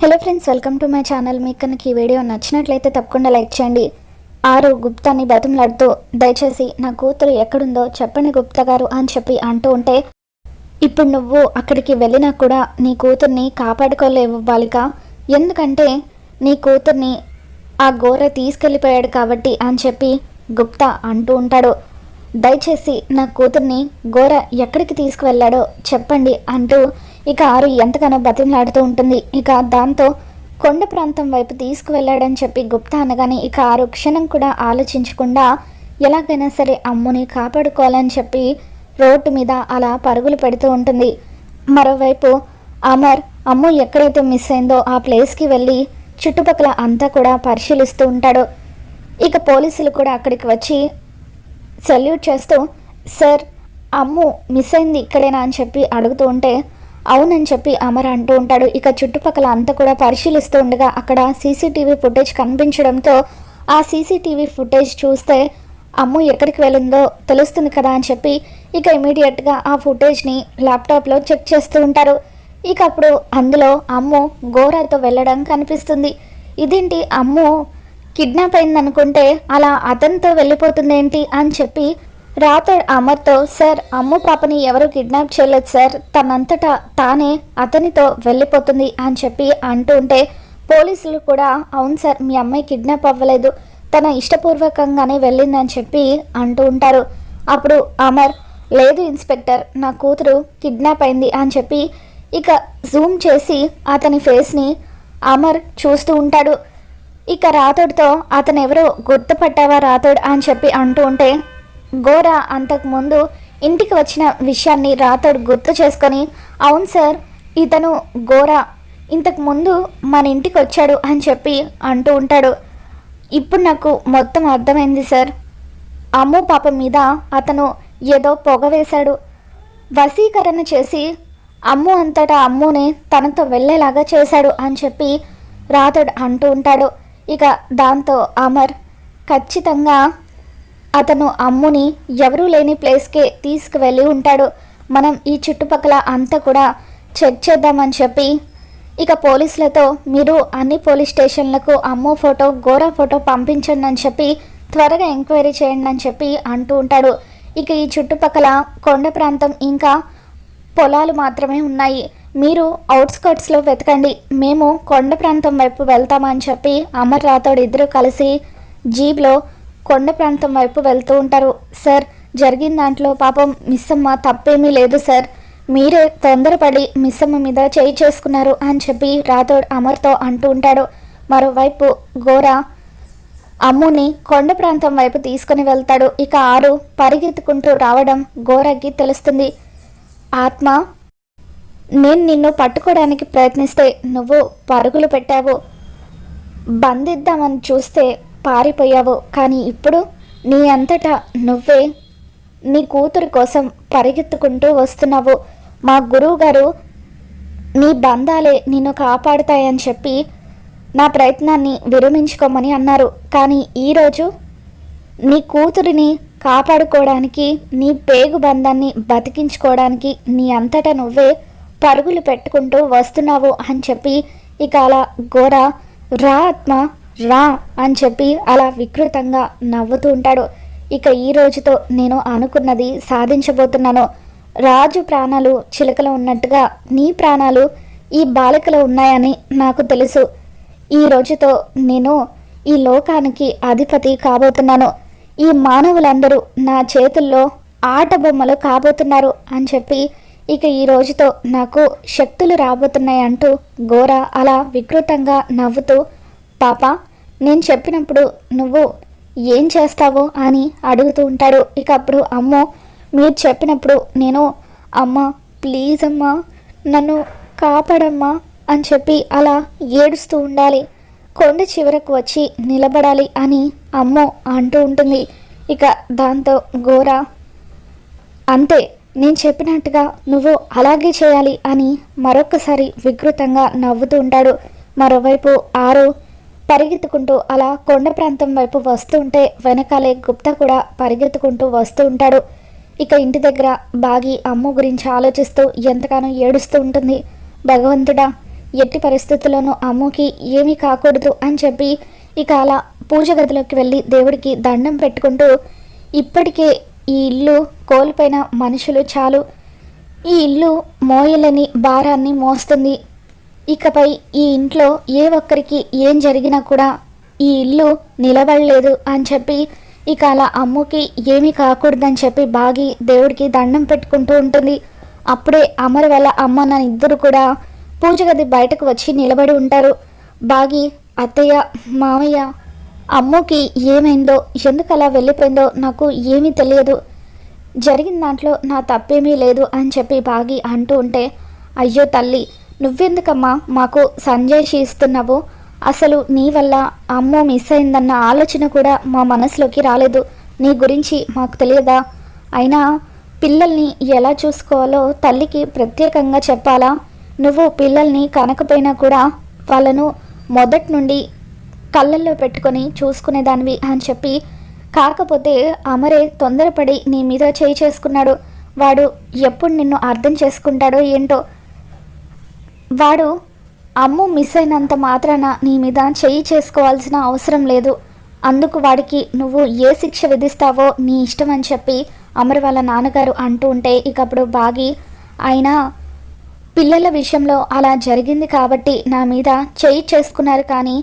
Hello friends welcome to my channel మీకు కనుక ఈ వీడియో నచ్చినట్లయితే తప్పకుండా లైక్ చేయండి. ఆరు గుప్తాని బతిమలాడుతూ దయచేసి నా కూతురు ఎక్కడుందో చెప్పండి గుప్తా గారు అని చెప్పి అంటూ ఉంటే ఇప్పుడు నువ్వు అక్కడికి వెళ్ళినా కూడా నీ కూతుర్ని కాపాడుకోలేవు బాలిక ఎందుకంటే నీ కూతుర్ని ఆ గోర తీసుకెళ్ళిపోయాడు కాబట్టి అని చెప్పి గుప్తా అంటూ ఉంటాడు. దయచేసి నా కూతుర్ని గోర ఎక్కడికి తీసుకువెళ్ళాడో చెప్పండి అంటూ ఇక ఆరు ఎంతగానో బతిమలాడుతూ ఉంటుంది. ఇక దాంతో కొండ ప్రాంతం వైపు తీసుకువెళ్ళాడని చెప్పి గుప్తా అనగానే ఇక ఆరు క్షణం కూడా ఆలోచించకుండా ఎలాగైనా సరే అమ్ముని కాపాడుకోవాలని చెప్పి రోడ్డు మీద అలా పరుగులు పెడుతూ ఉంటుంది. మరోవైపు అమర్ అమ్ము ఎక్కడైతే మిస్ అయిందో ఆ ప్లేస్కి వెళ్ళి చుట్టుపక్కల అంతా కూడా పరిశీలిస్తూ ఉంటాడు. ఇక పోలీసులు కూడా అక్కడికి వచ్చి సెల్యూట్ చేస్తూ సార్ అమ్ము మిస్ అయింది ఇక్కడేనా? అని చెప్పి అడుగుతూ ఉంటే అవునని చెప్పి అమర్ అంటూ ఉంటాడు. ఇక చుట్టుపక్కల అంతా కూడా పరిశీలిస్తూ ఉండగా అక్కడ సీసీటీవీ ఫుటేజ్ కనిపించడంతో ఆ సీసీటీవీ ఫుటేజ్ చూస్తే అమ్ము ఎక్కడికి వెళ్ళిందో తెలుస్తుంది కదా అని చెప్పి ఇక ఇమీడియట్గా ఆ ఫుటేజ్ని ల్యాప్టాప్లో చెక్ చేస్తూ ఉంటారు. ఇక అప్పుడు అందులో అమ్ము గోరాతో వెళ్ళడం కనిపిస్తుంది. ఇదేంటి? అమ్ము కిడ్నాప్ అయిందనుకుంటే అలా అతనితో వెళ్ళిపోతుంది ఏంటి అని చెప్పి రాథోడ్ అమర్తో సార్ అమ్ము పాపని ఎవరు కిడ్నాప్ చేయలేదు సార్. తనంతటా తానే అతనితో వెళ్ళిపోతుంది అని చెప్పి అంటూ ఉంటే పోలీసులు కూడా అవును సార్ మీ అమ్మాయి కిడ్నాప్ అవ్వలేదు. తన ఇష్టపూర్వకంగానే వెళ్ళిందని చెప్పి అంటూ ఉంటారు. అప్పుడు అమర్ లేదు ఇన్స్పెక్టర్ నా కూతురు కిడ్నాప్ అయింది అని చెప్పి ఇక జూమ్ చేసి అతని ఫేస్ని అమర్ చూస్తూ ఉంటాడు. ఇక రాతోడితో అతను ఎవరో గుర్తుపట్టావా రాథోడ్? అని చెప్పి అంటూ ఉంటే గోర అంతకుముందు ఇంటికి వచ్చిన విషయాన్ని రాతోడు గుర్తు చేసుకొని అవును సార్ ఇతను గోర. ఇంతకుముందు మన ఇంటికి వచ్చాడు అని చెప్పి అంటూ ఉంటాడు. ఇప్పుడు నాకు మొత్తం అర్థమైంది సార్. అమ్ము పాప మీద అతను ఏదో పొగ వేశాడు. వశీకరణ చేసి అమ్ము అంతటా అమ్ముని తనతో వెళ్ళేలాగా చేశాడు అని చెప్పి రాతోడు అంటూ ఉంటాడు. ఇక దాంతో అమర్ ఖచ్చితంగా అతను అమ్ముని ఎవరూ లేని ప్లేస్కే తీసుకువెళ్ళి ఉంటాడు. మనం ఈ చుట్టుపక్కల అంతా కూడా చెక్ చేద్దామని చెప్పి ఇక పోలీసులతో మీరు అన్ని పోలీస్ స్టేషన్లకు అమ్ము ఫోటో గోరా ఫోటో పంపించండి అని చెప్పి త్వరగా ఎంక్వైరీ చేయండి అని చెప్పి అంటూ ఉంటాడు. ఇక ఈ చుట్టుపక్కల కొండ ప్రాంతం ఇంకా పొలాలు మాత్రమే ఉన్నాయి. మీరు అవుట్స్కర్ట్స్లో వెతకండి. మేము కొండ ప్రాంతం వైపు వెళ్తామని చెప్పి అమర్ రాథోడ్ ఇద్దరు కలిసి జీప్లో కొండ ప్రాంతం వైపు వెళ్తూ ఉంటారు. సార్ జరిగిన దాంట్లో పాపం మిస్సమ్మ తప్పేమీ లేదు సార్. మీరే తొందరపడి మిస్సమ్మ మీద చేయి చేసుకున్నారు అని చెప్పి రాథోడ్ అమర్తో అంటూ ఉంటాడు. మరోవైపు గోరా అమ్ముని కొండ ప్రాంతం వైపు తీసుకుని వెళ్తాడు. ఇక ఆరు పరిగెత్తుకుంటూ రావడం గోరకి తెలుస్తుంది. ఆత్మ నేను నిన్ను పట్టుకోవడానికి ప్రయత్నిస్తే నువ్వు పరుగులు పెట్టావు. బంధిద్దామని చూస్తే పారిపోయావు. కానీ ఇప్పుడు నీ అంతటా నువ్వే నీ కూతురు కోసం పరిగెత్తుకుంటూ వస్తున్నావు. మా గురువు గారు నీ బంధాలే నిన్ను కాపాడుతాయని చెప్పి నా ప్రయత్నాన్ని విరమించుకోమని అన్నారు. కానీ ఈరోజు నీ కూతురిని కాపాడుకోవడానికి నీ పేగు బంధాన్ని బతికించుకోవడానికి నీ అంతటా నువ్వే పరుగులు పెట్టుకుంటూ వస్తున్నావు అని చెప్పి ఇక అలా ఘోర రా ఆత్మ రా అని చెప్పి అలా వికృతంగా నవ్వుతూ ఉంటాడు. ఇక ఈ రోజుతో నేను అనుకున్నది సాధించబోతున్నాను. రాజు ప్రాణాలు చిలకలో ఉన్నట్టుగా నీ ప్రాణాలు ఈ బాలికలో ఉన్నాయని నాకు తెలుసు. ఈ రోజుతో నేను ఈ లోకానికి అధిపతి కాబోతున్నాను. ఈ మానవులందరూ నా చేతుల్లో ఆట బొమ్మలు కాబోతున్నారు అని చెప్పి ఇక ఈ రోజుతో నాకు శక్తులు రాబోతున్నాయి అంటూ ఘోర అలా వికృతంగా నవ్వుతూ పాప నేను చెప్పినప్పుడు నువ్వు ఏం చేస్తావో అని అడుగుతూ ఉంటాడు. ఇక అప్పుడు అమ్మో మీరు చెప్పినప్పుడు నేను అమ్మ ప్లీజ్ అమ్మా నన్ను కాపాడమ్మా అని చెప్పి అలా ఏడుస్తూ ఉండాలి. కొండ చివరకు వచ్చి నిలబడాలి అని అమ్మో అంటూ ఉంటుంది. ఇక దాంతో ఘోర అంతే నేను చెప్పినట్టుగా నువ్వు అలాగే చేయాలి అని మరొకసారి వికృతంగా నవ్వుతూ ఉంటాడు. మరోవైపు ఆరు పరిగెత్తుకుంటూ అలా కొండ ప్రాంతం వైపు వస్తూ ఉంటే వెనకాలే గుప్తా కూడా పరిగెత్తుకుంటూ వస్తూ ఉంటాడు. ఇక ఇంటి దగ్గర బాగి అమ్ము గురించి ఆలోచిస్తూ ఎంతగానో ఏడుస్తూ ఉంటుంది. భగవంతుడా ఎట్టి పరిస్థితుల్లోనూ అమ్ముకి ఏమీ కాకూడదు అని చెప్పి ఇక అలా పూజ గదిలోకి వెళ్ళి దేవుడికి దండం పెట్టుకుంటూ ఇప్పటికే ఈ ఇల్లు కోల్పోయిన మనుషులు చాలు. ఈ ఇల్లు మోయలేని భారాన్ని మోస్తుంది. ఇకపై ఈ ఇంట్లో ఏ ఒక్కరికి ఏం జరిగినా కూడా ఈ ఇల్లు నిలబడలేదు అని చెప్పి ఇక అలా అమ్ముకి ఏమీ కాకూడదని చెప్పి బాగి దేవుడికి దండం పెట్టుకుంటూ ఉంటుంది. అప్పుడే అమర్ వాళ్ళ అమ్మ నాన్న ఇద్దరు కూడా పూజ గది బయటకు వచ్చి నిలబడి ఉంటారు. బాగి అత్తయ్య మామయ్య అమ్ముకి ఏమైందో ఎందుకు అలా వెళ్ళిపోయిందో నాకు ఏమీ తెలియదు. జరిగిన దాంట్లో నా తప్పేమీ లేదు అని చెప్పి బాగి అంటూ ఉంటే అయ్యో తల్లి నువ్వెందుకమ్మా మాకు సంజయ్ ఇస్తున్నావు అసలు నీ వల్ల అమ్మో మిస్ అయిందన్న ఆలోచన కూడా మా మనసులోకి రాలేదు. నీ గురించి మాకు తెలియదా? అయినా పిల్లల్ని ఎలా చూసుకోవాలో తల్లికి ప్రత్యేకంగా చెప్పాలా? నువ్వు పిల్లల్ని కనకపోయినా కూడా వాళ్ళను మొదటి నుండి కళ్ళల్లో పెట్టుకొని చూసుకునేదానివి అని చెప్పి కాకపోతే అమరే తొందరపడి నీ మీద చేయి చేసుకున్నాడు. వాడు ఎప్పుడు నిన్ను అర్థం చేసుకుంటాడో ఏంటో వాడు అమ్ము మిస్ అయినంత మాత్రాన నీ మీద చేయి చేసుకోవాల్సిన అవసరం లేదు. అందుకు వాడికి నువ్వు ఏ శిక్ష విధిస్తావో నీ ఇష్టం అని చెప్పి అమర్ వాళ్ళ నాన్నగారు అంటూ ఉంటే ఇకప్పుడు బాగి ఆయన పిల్లల విషయంలో అలా జరిగింది కాబట్టి నా మీద చేయి చేసుకున్నారు కానీ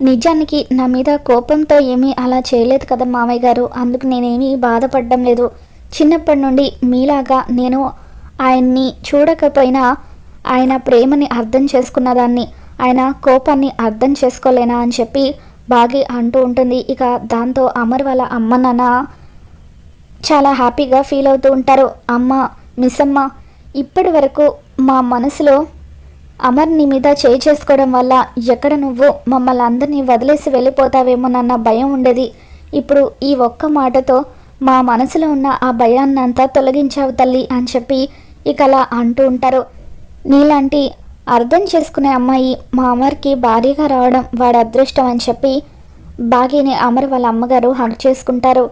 నిజానికి నా మీద కోపంతో ఏమీ అలా చేయలేదు కదా మామయ్య గారు. అందుకు నేనేమీ బాధపడడం లేదు. చిన్నప్పటి నుండి మీలాగా నేను ఆయన్ని చూడకపోయినా ఆయన ప్రేమని అర్థం చేసుకున్నదాన్ని ఆయన కోపాన్ని అర్థం చేసుకోలేనా అని చెప్పి బాగి అంటూ ఉంటుంది. ఇక దాంతో అమర్ వాళ్ళ అమ్మ నాన్న చాలా హ్యాపీగా ఫీల్ అవుతూ ఉంటారు. అమ్మ మిస్సమ్మ ఇప్పటి వరకు మా మనసులో అమర్ నీ మీద చేయి చేసుకోవడం వల్ల ఎక్కడ నువ్వు మమ్మల్ని అందరినీ వదిలేసి వెళ్ళిపోతావేమోనన్న భయం ఉండేది. ఇప్పుడు ఈ ఒక్క మాటతో మా మనసులో ఉన్న ఆ భయాన్నంతా తొలగించావు తల్లి అని చెప్పి ఇక అలా అంటూ ఉంటారు. నీలాంటి అర్థం చేసుకునే అమ్మాయి మా అమర్కి భార్యగా రావడం వాడి అదృష్టం అని చెప్పి బాగీని అమర్ వాళ్ళ అమ్మగారు హగ్ చేసుకుంటారు.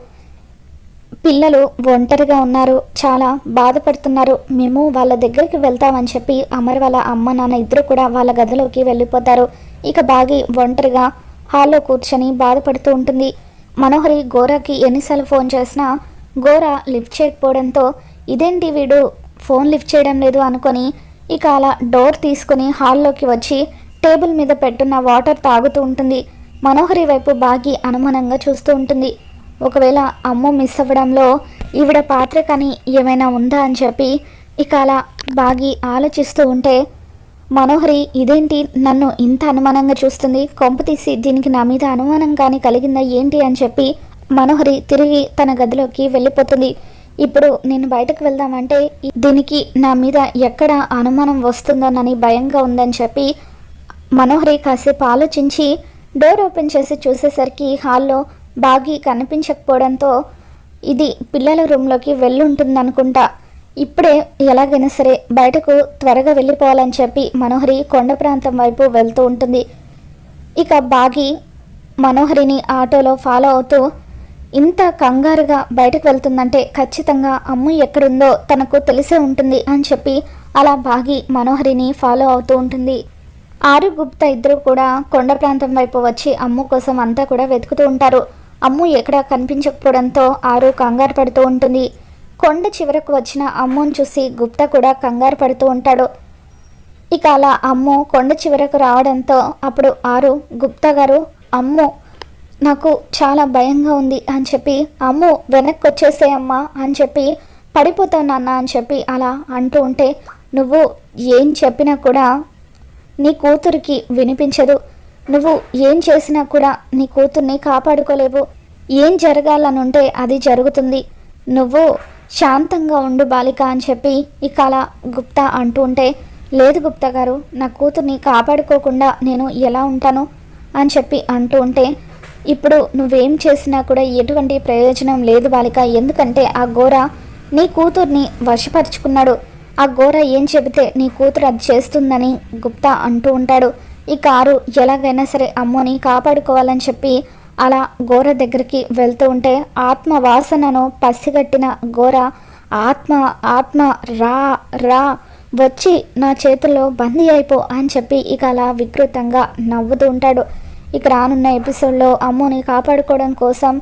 పిల్లలు ఒంటరిగా ఉన్నారు. చాలా బాధపడుతున్నారు. మేము వాళ్ళ దగ్గరికి వెళ్తామని చెప్పి అమర్ వాళ్ళ అమ్మ నాన్న ఇద్దరు కూడా వాళ్ళ గదిలోకి వెళ్ళిపోతారు. ఇక బాగి ఒంటరిగా హాల్లో కూర్చొని బాధపడుతూ ఉంటుంది. మనోహరి గోరాకి ఎన్నిసార్లు ఫోన్ చేసినా గోరా లిఫ్ట్ చేయకపోవడంతో ఇదేంటి వీడు? ఫోన్ లిఫ్ట్ చేయడం లేదు అనుకొని ఇక అలా డోర్ తీసుకుని హాల్లోకి వచ్చి టేబుల్ మీద పెట్టున్న వాటర్ తాగుతూ ఉంటుంది. మనోహరి వైపు బాగి అనుమానంగా చూస్తూ ఉంటుంది. ఒకవేళ అమ్మ మిస్ అవ్వడంలో ఈవిడ పాత్ర కానీ ఏమైనా ఉందా అని చెప్పి ఇక అలా బాగి ఆలోచిస్తూ ఉంటే మనోహరి ఇదేంటి నన్ను ఇంత అనుమానంగా చూస్తుంది? కొంపు తీసి దీనికి నా మీద అనుమానం కానీ కలిగిందా ఏంటి అని చెప్పి మనోహరి తిరిగి తన గదిలోకి వెళ్ళిపోతుంది. ఇప్పుడు నేను బయటకు వెళ్దామంటే దీనికి నా మీద ఎక్కడ అనుమానం వస్తుందోనని భయంగా ఉందని చెప్పి మనోహరి కాసేపు ఆలోచించి డోర్ ఓపెన్ చేసి చూసేసరికి హాల్లో బాగి కనిపించకపోవడంతో ఇది పిల్లల రూమ్లోకి వెళ్ళుంటుందనుకుంటా. ఇప్పుడే ఎలాగైనా సరే బయటకు త్వరగా వెళ్ళిపోవాలని చెప్పి మనోహరి కొండ ప్రాంతం వైపు వెళ్తూ ఉంటుంది. ఇక బాగి మనోహరిని ఆటోలో ఫాలో అవుతూ ఇంత కంగారుగా బయటకు వెళ్తుందంటే ఖచ్చితంగా అమ్ము ఎక్కడుందో తనకు తెలిసే ఉంటుంది అని చెప్పి అలా బాగి మనోహరిని ఫాలో అవుతూ ఉంటుంది. ఆరు గుప్తా ఇద్దరు కూడా కొండ ప్రాంతం వైపు వచ్చి అమ్ము కోసం అంతా కూడా వెతుకుతూ ఉంటారు. అమ్ము ఎక్కడ కనిపించకపోవడంతో ఆరు కంగారు పడుతూ ఉంటుంది. కొండ చివరకు వచ్చిన అమ్మును చూసి గుప్తా కూడా కంగారు పడుతూ ఉంటాడు. ఇక అలా అమ్ము కొండ చివరకు రావడంతో అప్పుడు ఆరు గుప్తా గారు అమ్ము నాకు చాలా భయంగా ఉంది అని చెప్పి అమ్ము వెనక్కి వచ్చేసే అమ్మా అని చెప్పి పడిపోతావు నాన్న అని చెప్పి అలా అంటూ ఉంటే నువ్వు ఏం చెప్పినా కూడా నీ కూతురికి వినిపించదు. నువ్వు ఏం చేసినా కూడా నీ కూతుర్ని కాపాడుకోలేవు. ఏం జరగాలనుంటే అది జరుగుతుంది. నువ్వు శాంతంగా ఉండు బాలిక అని చెప్పి ఇక అలా గుప్తా అంటూ ఉంటే లేదు గుప్తా గారు నా కూతుర్ని కాపాడుకోకుండా నేను ఎలా ఉంటాను అని చెప్పి అంటూ ఉంటే ఇప్పుడు నువ్వేం చేసినా కూడా ఎటువంటి ప్రయోజనం లేదు బాలిక. ఎందుకంటే ఆ గోర నీ కూతుర్ని వశపరుచుకున్నాడు. ఆ గోర ఏం చెబితే నీ కూతురు అది చేస్తుందని గుప్తా అంటూ ఉంటాడు. ఈ కారు ఎలాగైనా సరే అమ్మోని కాపాడుకోవాలని చెప్పి అలా గోర దగ్గరికి వెళ్తూ ఉంటే ఆత్మ వాసనను పసిగట్టిన గోర ఆత్మ ఆత్మ రా రా వచ్చి నా చేతుల్లో బందీ అయిపో అని చెప్పి ఇక అలా వికృతంగా నవ్వుతూ ఉంటాడు. ఇక రానున్న ఎపిసోడ్లో అమ్ముని కాపాడుకోవడం కోసం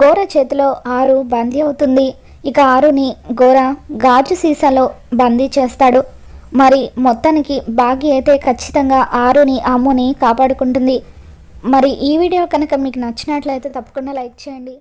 గోర చేతిలో ఆరు బందీ అవుతుంది. ఇక ఆరుని గోర గాజు సీసాలో బందీ చేస్తాడు. మరి మొత్తానికి బాగి అయితే ఖచ్చితంగా ఆరుని అమ్ముని కాపాడుకుంటుంది. మరి ఈ వీడియో కనుక మీకు నచ్చినట్లయితే తప్పకుండా లైక్ చేయండి.